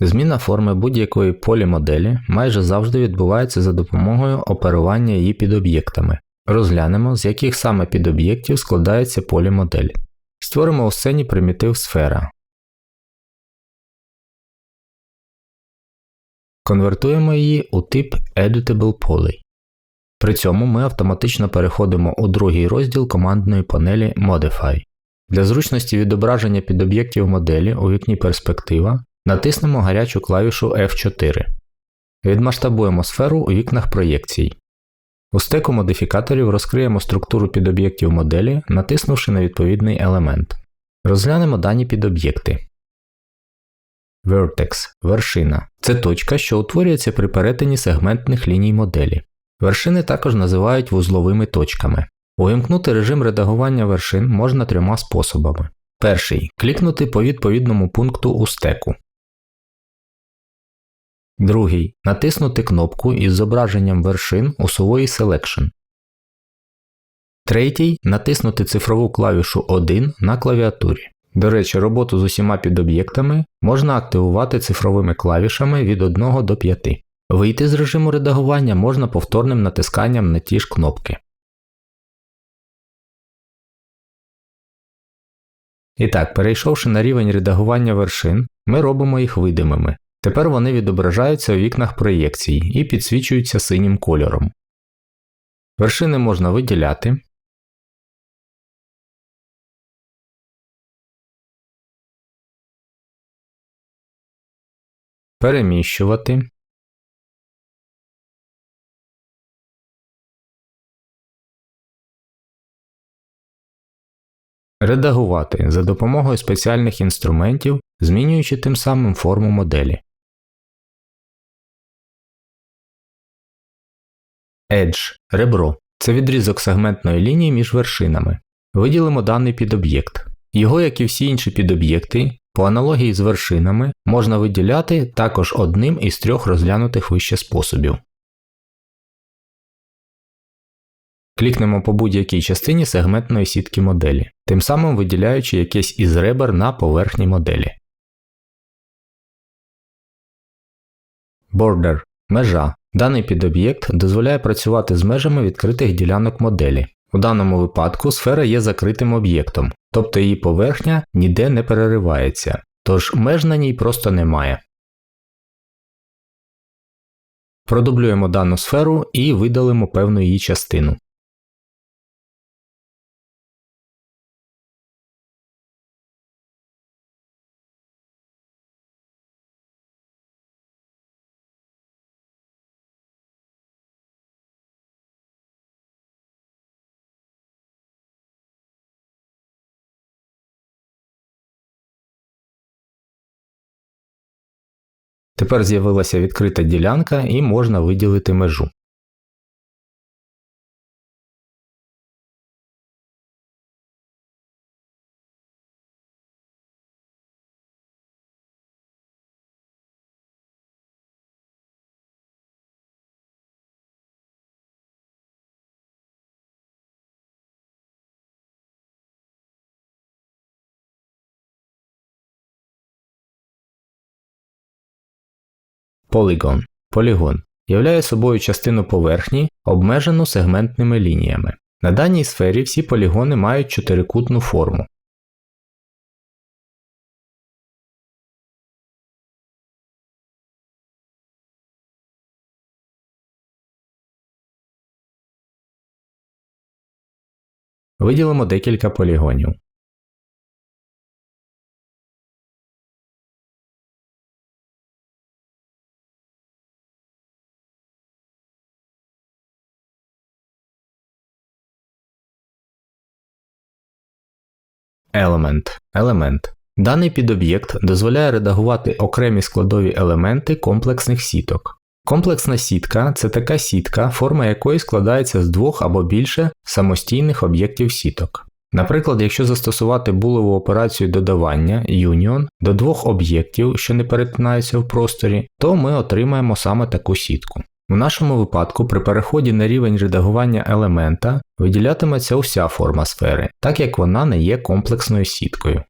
Зміна форми будь-якої полімоделі майже завжди відбувається за допомогою оперування її підоб'єктами. Розглянемо, з яких саме підоб'єктів складається полімодель. Створимо у сцені примітив сфера. Конвертуємо її у тип Editable Poly. При цьому ми автоматично переходимо у другий розділ командної панелі Modify. Для зручності відображення підоб'єктів моделі у вікні перспектива натиснемо гарячу клавішу F4. Відмасштабуємо сферу у вікнах проєкцій. У стеку модифікаторів розкриємо структуру підоб'єктів моделі, натиснувши на відповідний елемент. Розглянемо дані підоб'єкти. Vertex вершина це точка, що утворюється при перетині сегментних ліній моделі. Вершини також називають вузловими точками. Увімкнути режим редагування вершин можна трьома способами. Перший клікнути по відповідному пункту у стеку. Другий натиснути кнопку із зображенням вершин у сувої Selection. Третій натиснути цифрову клавішу 1 на клавіатурі. До речі, роботу з усіма підоб'єктами можна активувати цифровими клавішами від 1 до 5. Вийти з режиму редагування можна повторним натисканням на ті ж кнопки. І так, перейшовши на рівень редагування вершин, ми робимо їх видимими. Тепер вони відображаються у вікнах проєкцій і підсвічуються синім кольором. Вершини можна виділяти. Переміщувати. Редагувати за допомогою спеціальних інструментів, змінюючи тим самим форму моделі. Edge ребро це відрізок сегментної лінії між вершинами. Виділимо даний підоб'єкт. Його, як і всі інші підоб'єкти, по аналогії з вершинами можна виділяти також одним із трьох розглянутих вище способів. Клікнемо по будь-якій частині сегментної сітки моделі, тим самим виділяючи якесь із ребер на поверхні моделі. Border межа. Даний підоб'єкт дозволяє працювати з межами відкритих ділянок моделі. У даному випадку сфера є закритим об'єктом, тобто її поверхня ніде не переривається, тож меж на ній просто немає. Продублюємо дану сферу і видалимо певну її частину. Тепер з'явилася відкрита ділянка і можна виділити межу. Polygon полігон являє собою частину поверхні, обмежену сегментними лініями. На даній сфері всі полігони мають чотирикутну форму. Виділимо декілька полігонів. Element елемент. Даний підоб'єкт дозволяє редагувати окремі складові елементи комплексних сіток. Комплексна сітка це така сітка, форма якої складається з двох або більше самостійних об'єктів сіток. Наприклад, якщо застосувати булеву операцію додавання union до двох об'єктів, що не перетинаються в просторі, то ми отримаємо саме таку сітку. У нашому випадку при переході на рівень редагування елемента виділятиметься уся форма сфери, так як вона не є комплексною сіткою.